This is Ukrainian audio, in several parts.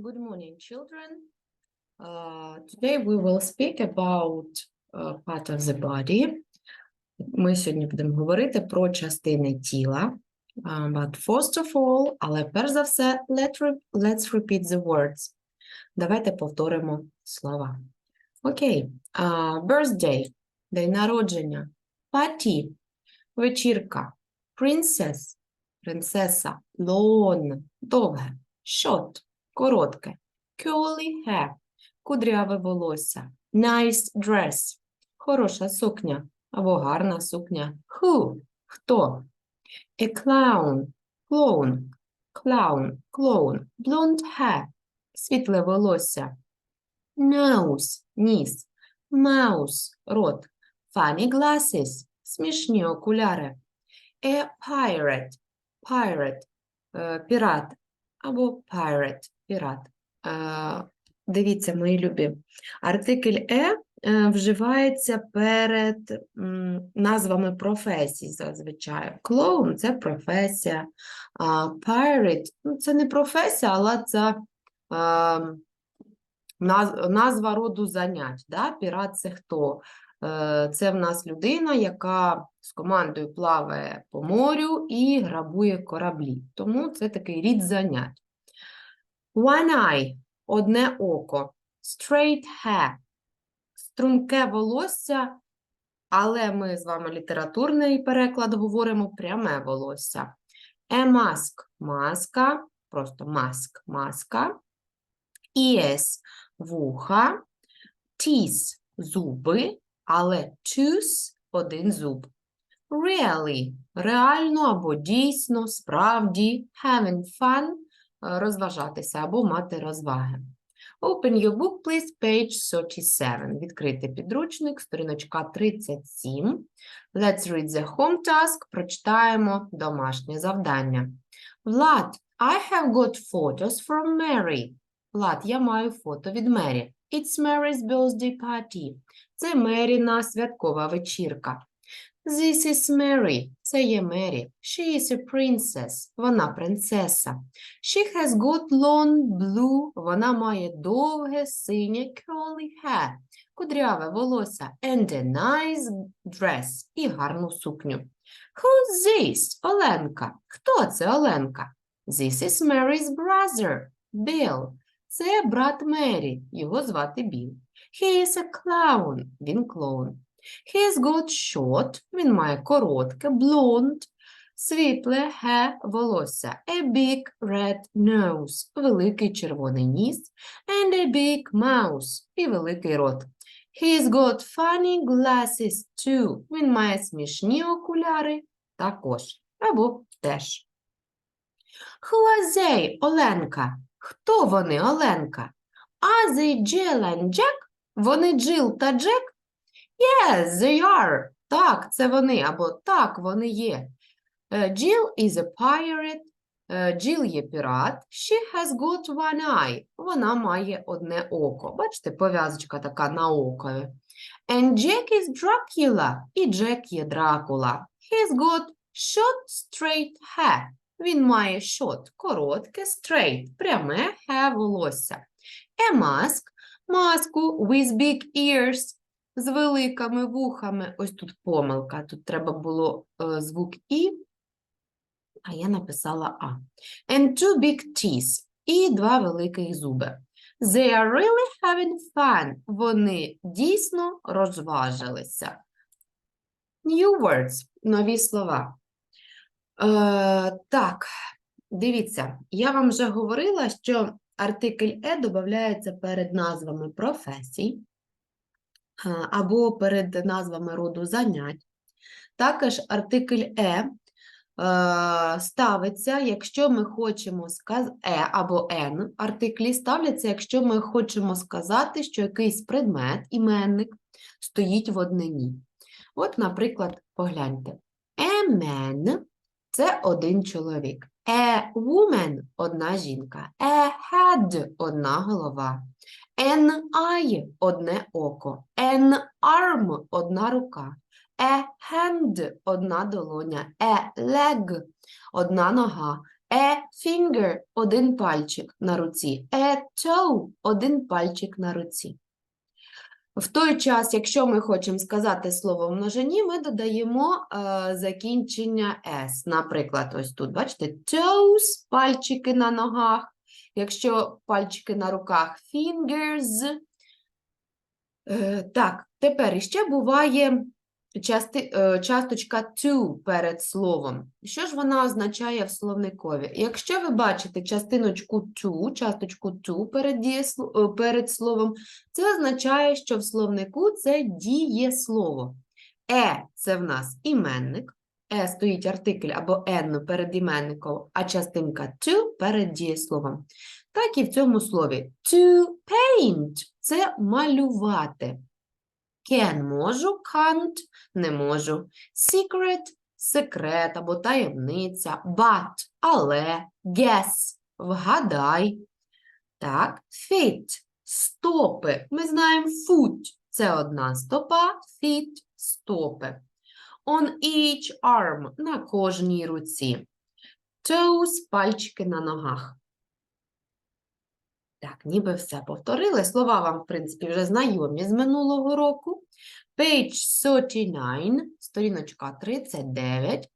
Good morning, children. Uh, today we will speak about uh, part of the body. Ми сьогодні будемо говорити про частини тіла. Uh, but first of all, але перш за все, let re- let's repeat the words. Давайте повторимо слова. Окей. okay. Uh, birthday – день народження. Party – вечірка. Princess – принцеса. Lawn – довге. Short – коротке. Curly hair – кудряве волосся. Nice dress – хороша сукня або гарна сукня. Who – хто. A clown – клоун. Clown – клоун. Blonde hair – світле волосся. Nose – ніс. Mouse – рот. Funny glasses – смішні окуляри. A pirate – pirate е, – пірат або pirate – пірат. Е, Дивіться, мої любі. Артикль «е» е, вживається перед назвами професій зазвичай. Клоун – це професія, pirate – ну, це не професія, але це а, назва роду занять. Да? Пірат – це хто? Е, Це в нас людина, яка з командою плаває по морю і грабує кораблі. Тому це такий рід занять. One eye – одне око. Straight hair – струнке волосся, але ми з вами літературний переклад говоримо пряме волосся. A mask – маска, просто mask – маска. Ears – вуха. Teeth – зуби, але tooth – один зуб. Really – реально або дійсно, справді. Having fun – е, розважатися або мати розваги. Open your book, please, page 37. Відкрити підручник, сторіночка 37. Let's read the home task. Прочитаємо домашнє завдання. Влад, I have got photos from Mary. Влад, я маю фото від Мері. It's Mary's birthday party. Це Меріна святкова вечірка. This is Mary. Це є Мері. She is a princess. Вона принцеса. She has got long blue. Вона має довге синє curly hair. Кудряве волосся. And a nice dress. І гарну сукню. Who's this? Оленка. Хто це Оленка? This is Mary's brother. Bill. Це брат Мері. Його звати Біл. He is a clown. Він клоун. Has got short. Він має коротке, blonde, світле hair, волосся. A big red nose. Великий червоний ніс. And a big mouse. І великий рот. He's got funny glasses too. Він має смішні окуляри також. Або теж. Who are they, Оленка? Хто вони, Оленка? Are they Jill and Jack? Вони Джил та Джек? Yes, they are. Так, це вони, або так, вони є. Е, Jill is a pirate. Е, Jill є пірат. She has got one eye. Вона має одне око. Бачите, пов'язочка така на окові. And Jack is Dracula. І Джек є Дракула. He's got short straight hair. Він має short – коротке, straight – пряме hair – волосся. A mask – маску with big ears – з великими вухами. Ось тут помилка. Тут треба було е, звук І, а я написала А. And two big teeth. І два великих зуби. They are really having fun. Вони дійсно розважилися. New words. Нові слова. Е, так, дивіться, я вам вже говорила, що артикль «е» додається перед назвами професій або перед назвами роду занять. Також артикль «е» е ставиться, якщо ми хочемо сказати «е» або «ен», артиклі ставляться, якщо ми хочемо сказати, що якийсь предмет, іменник, стоїть в однині. От, наприклад, погляньте. A man – це один чоловік. Woman – одна жінка. A head – одна голова. An eye – одне око. An arm – одна рука. A hand – одна долоня. A leg – одна нога. A finger – один пальчик на руці. A toe – один пальчик на руці. В той час, якщо ми хочемо сказати слово в множині, ми додаємо е, закінчення s. Наприклад, ось тут, бачите, toes – пальчики на ногах. Якщо пальчики на руках – fingers. Е, так, тепер іще буває части, е, часточка to перед словом. Що ж вона означає в словникові? Якщо ви бачите частиночку to, часточку to перед, дієсло- е, перед словом, це означає, що в словнику це дієслово. Е – це в нас іменник, е стоїть артикль або енно перед іменником, а частинка to перед дієсловом. Так і в цьому слові. To paint – це малювати. Can – можу, can't – не можу. Secret – секрет або таємниця. But – але. Guess – вгадай. Так, feet – стопи. Ми знаємо foot – це одна стопа, feet – стопи. On each arm – на кожній руці. Toes – пальчики на ногах. Так, ніби все повторили. Слова вам, в принципі, вже знайомі з минулого року. Page 39, сторіночка 39.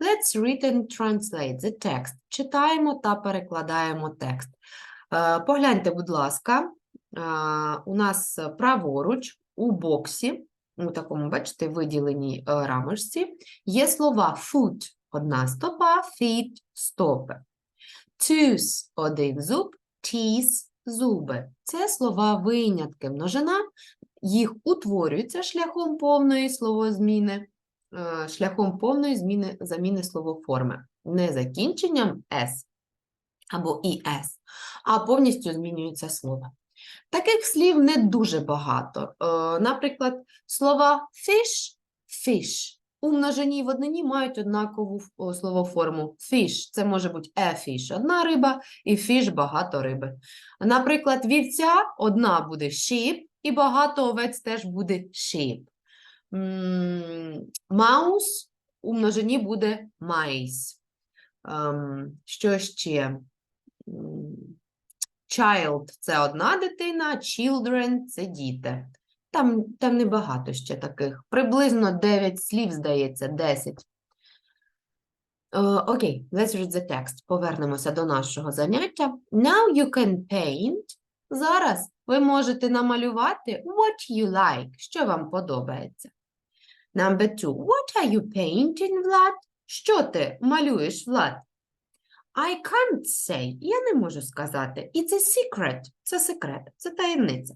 Let's read and translate the text. Читаємо та перекладаємо текст. Е, Погляньте, будь ласка, е, у нас праворуч у боксі, у такому, бачите, виділеній е, рамочці, є слова foot – одна стопа, feet – стопи. Tooth – один зуб, teeth – зуби. Це слова винятки. Множина їх утворюється шляхом повної словозміни, е, шляхом повної зміни заміни словоформи. Не закінченням s або «es», а повністю змінюється слово. Таких слів не дуже багато. Е, Наприклад, слова fish – fish. У множині і в однині мають однакову словоформу. Fish – це може бути a fish – одна риба, і fish – багато риби. Наприклад, вівця одна буде sheep, і багато овець теж буде sheep. Маус у множині буде mice. Ем, Що ще? Child – це одна дитина, children – це діти. Там, там небагато ще таких. Приблизно 9 слів, здається, 10. Е, Окей, let's read the text. Повернемося до нашого заняття. Now you can paint. Зараз ви можете намалювати what you like, що вам подобається. Number two. What are you painting, Влад? Що ти малюєш, Влад? I can't say. Я не можу сказати. It's a secret. Це секрет, це таємниця.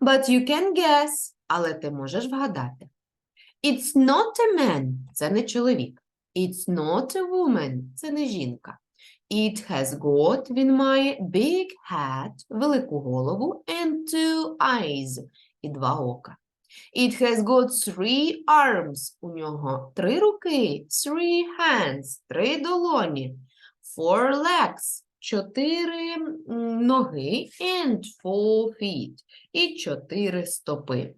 But you can guess. Але ти можеш вгадати. It's not a man. Це не чоловік. It's not a woman. Це не жінка. It has got. Він має big head. Велику голову. And two eyes. І два ока. It has got three arms. У нього три руки. Three hands. Три долоні. Four legs. Чотири ноги. And four feet. І чотири стопи.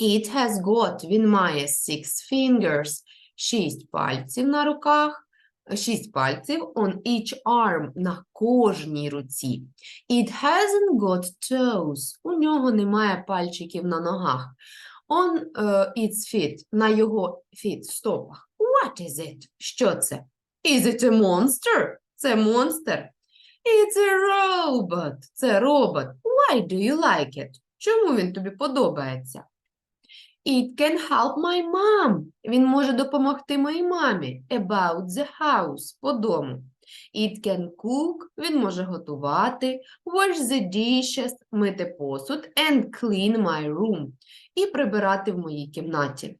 It has got. Він має six fingers. Шість пальців на руках. Шість пальців on each arm на кожній руці. It hasn't got toes. У нього немає пальчиків на ногах. On е, its feet, на його feet, стопах. What is it? Що це? Is it a monster? Це монстр. It's a robot. Це робот. Why do you like it? Чому він тобі подобається? It can help my mom. Він може допомогти моїй мамі. About the house. По дому. It can cook. Він може готувати. Wash the dishes. Мити посуд. And clean my room. І прибирати в моїй кімнаті.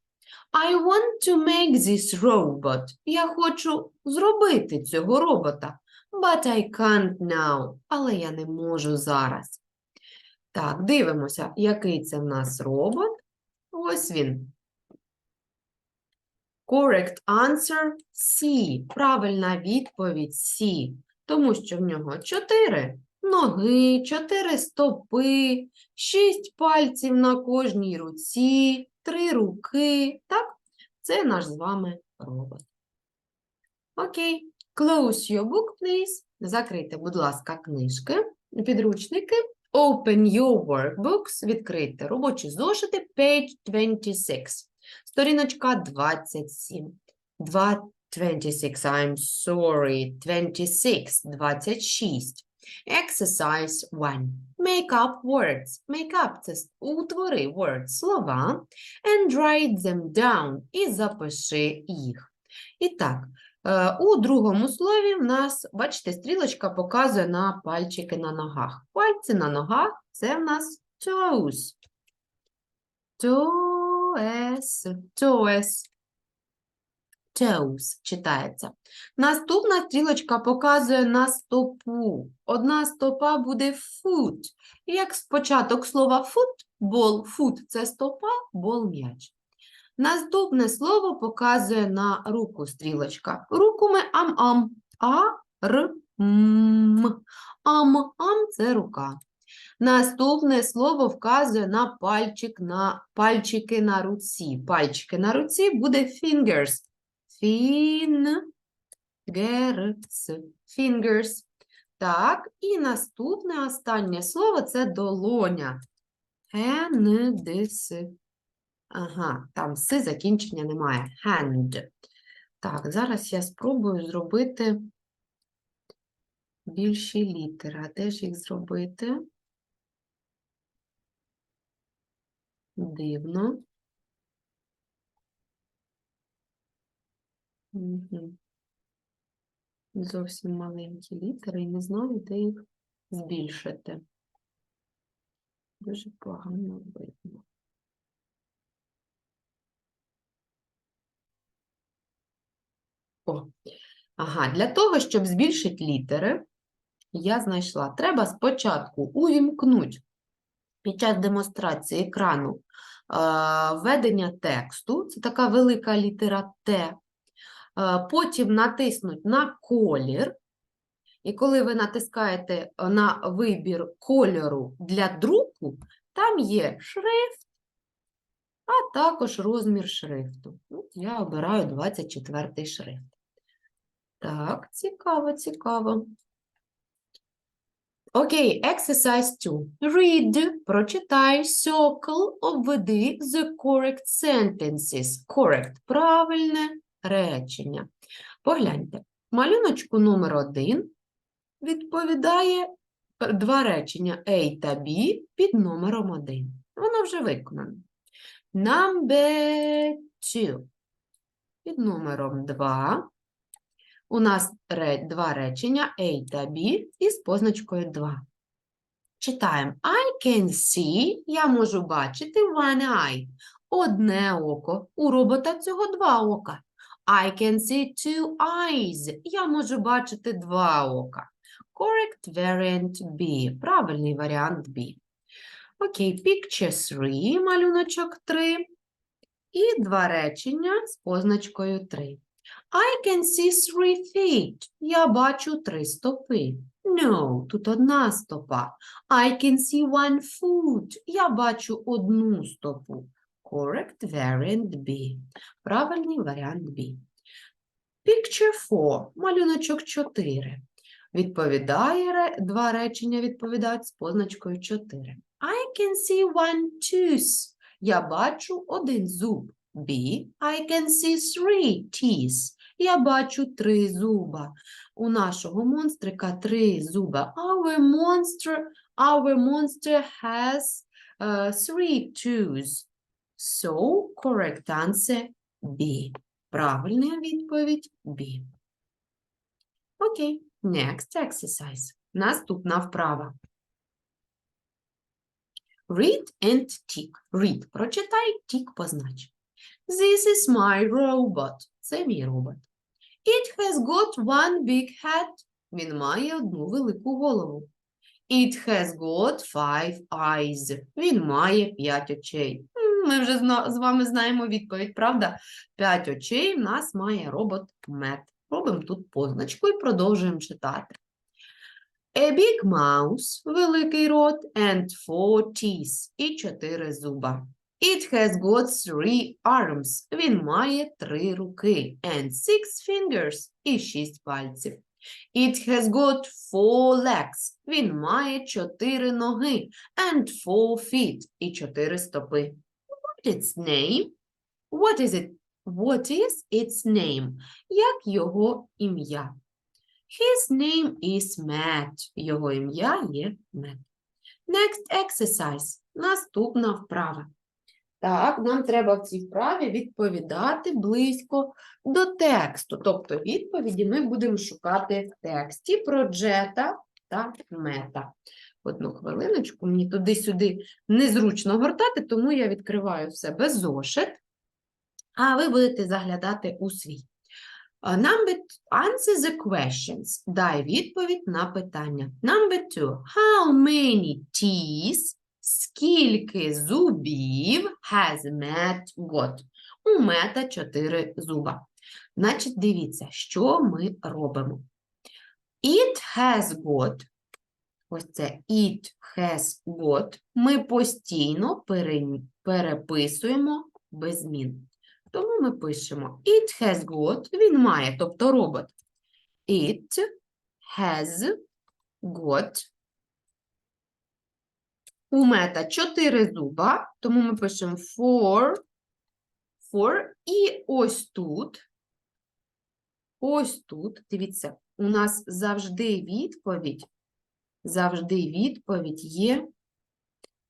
I want to make this robot. Я хочу зробити цього робота. But I can't now. Але я не можу зараз. Так, дивимося, який це в нас робот. Ось він. Correct answer C. Правильна відповідь C. Тому що в нього чотири ноги, чотири стопи, шість пальців на кожній руці, три руки. Так, це наш з вами робот. Окей, Close your book, please. Закрийте, будь ласка, книжки, підручники. Open your workbooks. Відкрийте робочі зошити. Page 26. Сторіночка 27. Два- 26, I'm sorry. 26, 26. Exercise 1. Make up words. Make up – це утвори words, слова. And write them down. І запиши їх. І так, е, у другому слові в нас, бачите, стрілочка показує на пальчики на ногах. Пальці на ногах – це в нас toes. Toes. Toes. Toes читається. Наступна стрілочка показує на стопу. Одна стопа буде foot. Як спочаток слова футбол, foot – це стопа, бол – м'яч. Наступне слово показує на руку стрілочка. Руку ми ам-ам. А-р-м. Ам-ам – це рука. Наступне слово вказує на пальчик на пальчики на руці. Пальчики на руці буде fingers. Fingers. Fingers. Так, і наступне останнє слово це долоня. Hands. Ага, там си закінчення немає. Hand. Так, зараз я спробую зробити більші літери. А де ж їх зробити? Дивно. Мгм. Зовсім маленькі літери і не знаю, де їх збільшити. Дуже погано видно. О, ага, для того, щоб збільшити літери, я знайшла. Треба спочатку увімкнути під час демонстрації екрану а, введення тексту, це така велика літера Т. А, Потім натиснути на колір. І коли ви натискаєте е, на вибір кольору для друку, там є шрифт, а також розмір шрифту. Я обираю 24 шрифт. Так, цікаво, цікаво. Окей, exercise 2. Read, прочитай, circle, обведи the correct sentences. Correct – правильне речення. Погляньте, малюночку номер 1 відповідає два речення A та B під номером 1. Воно вже виконано. Number 2. Під номером 2 у нас два речення A та B із позначкою 2. Читаємо. I can see, я можу бачити one eye. Одне око. У робота цього два ока. I can see two eyes. Я можу бачити два ока. Correct variant B. Правильний варіант B. Окей, picture 3, малюночок 3. І два речення з позначкою 3. I can see three feet. Я бачу три стопи. No, тут одна стопа. I can see one foot. Я бачу одну стопу. Correct variant B. Правильний варіант B. Picture 4. Малюночок 4. Відповідає, два речення відповідають з позначкою 4. I can see one tooth. Я бачу один зуб. B. I can see three teeth. Я бачу три зуба. У нашого монстрика три зуба. Our monster, our monster has uh, three toes. So, correct answer B. Правильна відповідь B. Окей, next exercise. Наступна вправа. Read and tick. Read. Прочитай, tick познач. This is my robot. Це мій робот. It has got one big head. Він має одну велику голову. It has got five eyes. Він має п'ять очей. Ми вже з вами знаємо відповідь, правда? П'ять очей в нас має робот Мет. Робимо тут позначку і продовжуємо читати. A big mouse – великий рот, and four teeth – і чотири зуба. It has got three arms. Він має три руки. And six fingers. І шість пальців. It has got four legs. Він має чотири ноги. And four feet. І чотири стопи. Its name? What is it? What is its name? Як його ім'я? His name is Matt. Його ім'я є Мет. Next exercise. Наступна вправа. Так, нам треба в цій вправі відповідати близько до тексту. Тобто відповіді ми будемо шукати в тексті про джета та мета. Одну хвилиночку, мені туди-сюди незручно гортати, тому я відкриваю в себе зошит, а ви будете заглядати у свій. Number answer the questions. Дай відповідь на питання. Number two. How many teeth? Скільки зубів has Matt got? У мета чотири зуба. Значить, дивіться, що ми робимо. It has got. Ось це it has got. Ми постійно пере- переписуємо без змін. Тому ми пишемо It has got, він має, тобто робот. It has got. У мета чотири зуба, тому ми пишемо four, four. І ось тут, ось тут, дивіться, у нас завжди відповідь, завжди відповідь є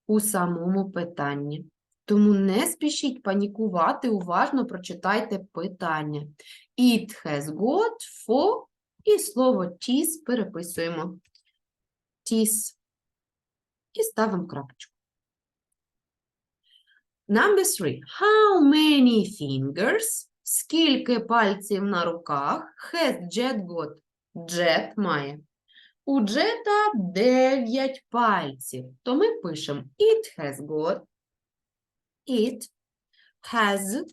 у самому питанні. Тому не спішіть панікувати, уважно прочитайте питання. It has got for і слово tis переписуємо. Tis. І ставимо крапочку. Number three. How many fingers? Скільки пальців на руках has Jet got? Jet має. У Джета 9 пальців. То ми пишемо It has got It has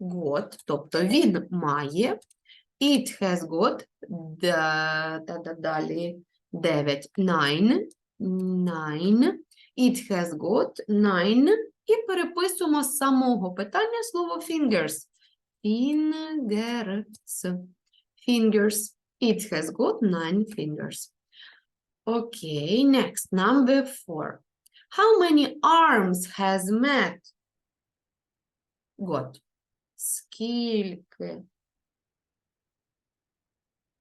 got, тобто він має. It has got да, да, да, далі 9, 9, 9. It has got 9. І переписуємо з самого питання слово fingers. Fingers. Fingers. It has got nine fingers. Okay, next, number four. How many arms has Matt got? Скільки?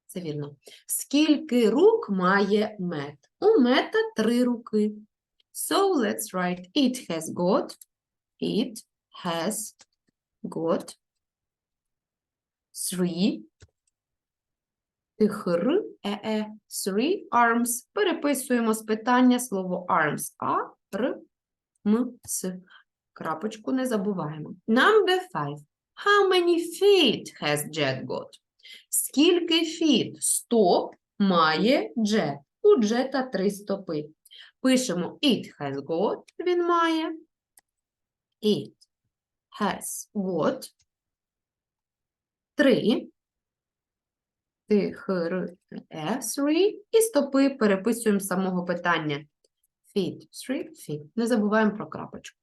Це вірно. Скільки рук має мет? У мета три руки. So let's write it has got, it has got three, тихр, е, three arms. Переписуємо з питання слово arms. А, р, м, с. Крапочку не забуваємо. Number five. How many feet has Jet got? Скільки feet? Стоп має Jet. У Джета три стопи. Пишемо it has got, він має. It has got. Три. Т, Х, three. І стопи переписуємо самого питання. Feet, three, feet. Не забуваємо про крапочку.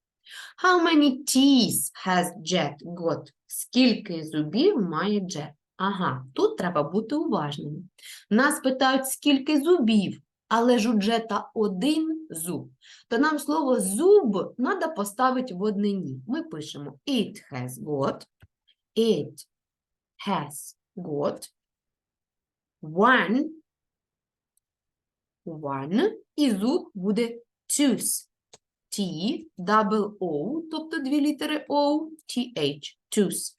How many teeth has Jet got? Скільки зубів має Jet? Ага, тут треба бути уважними. Нас питають, скільки зубів, але ж у Джета один зуб. То нам слово зуб треба поставити в однині. Ми пишемо it has got, it has got one, one, і зуб буде tooth. T, double O, тобто дві літери O, TH, tooth.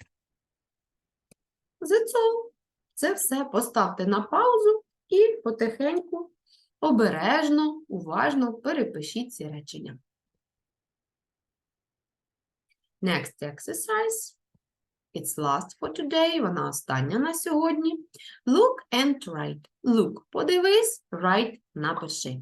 That's all. Це все поставте на паузу і потихеньку, обережно, уважно перепишіть ці речення. Next exercise. It's last for today. Вона остання на сьогодні. Look and write. Look, подивись, write, напиши.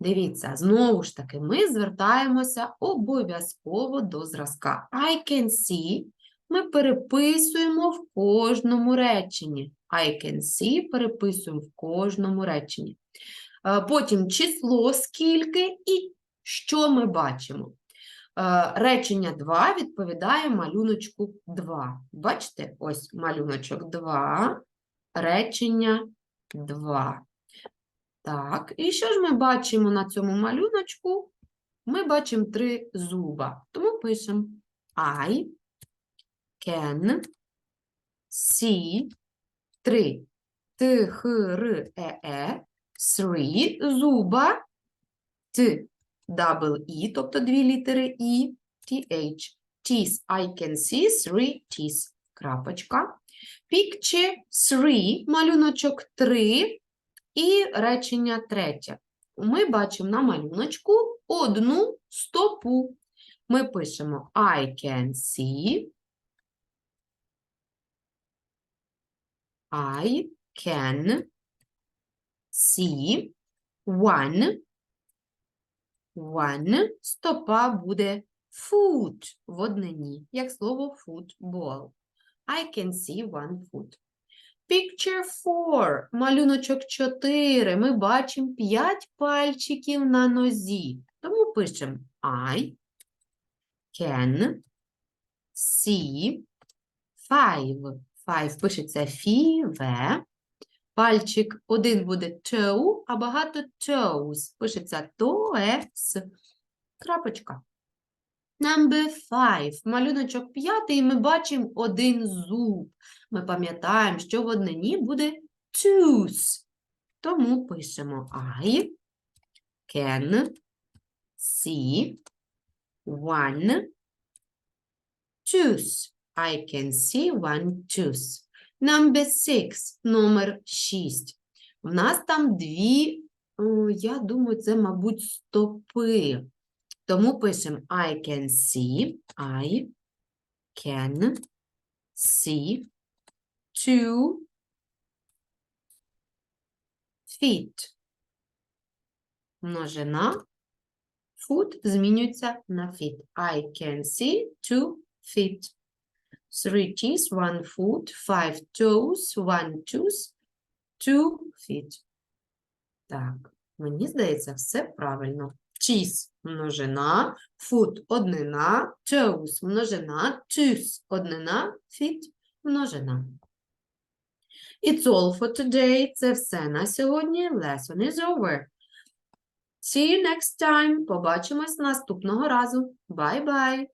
Дивіться, знову ж таки, ми звертаємося обов'язково до зразка. I can see. Ми переписуємо в кожному реченні. I can see переписуємо в кожному реченні. Е, Потім число скільки і що ми бачимо. Е, Речення 2 відповідає малюночку 2. Бачите, ось малюночок 2, речення 2. Так, і що ж ми бачимо на цьому малюночку? Ми бачимо три зуба. Тому пишемо I can see три. Т, Х, Р, Е, Е. Three зуба. Т, double E, тобто дві літери І, TH. Teeth. I can see three teeth. Крапочка. Picture three, малюночок 3 і речення третє. Ми бачимо на малюночку одну стопу. Ми пишемо I can see. I can see one. One. Стопа буде foot в однині, як слово football. I can see one foot. Picture 4. Малюночок 4. Ми бачимо 5 пальчиків на нозі. Тому пишемо I can see five. Five пишеться фіве. Пальчик один буде toe, а багато toes. Пишеться тоес. Крапочка. Number five. Малюночок п'ятий, ми бачимо один зуб. Ми пам'ятаємо, що в однині буде tooth. Тому пишемо I can see one tooth. I can see one tooth. Number six. Номер шість. У нас там дві, я думаю, це, мабуть, стопи. Тому пишемо I can see, I can see two feet. Множина foot змінюється на feet. I can see two feet. Three teeth, one foot, five toes, one tooth, two feet. Так, мені здається, все правильно. Cheese – множина, foot – однина, toes – множина, tooth – однина, feet – множина. It's all for today. Це все на сьогодні. Lesson is over. See you next time. Побачимось наступного разу. Bye-bye.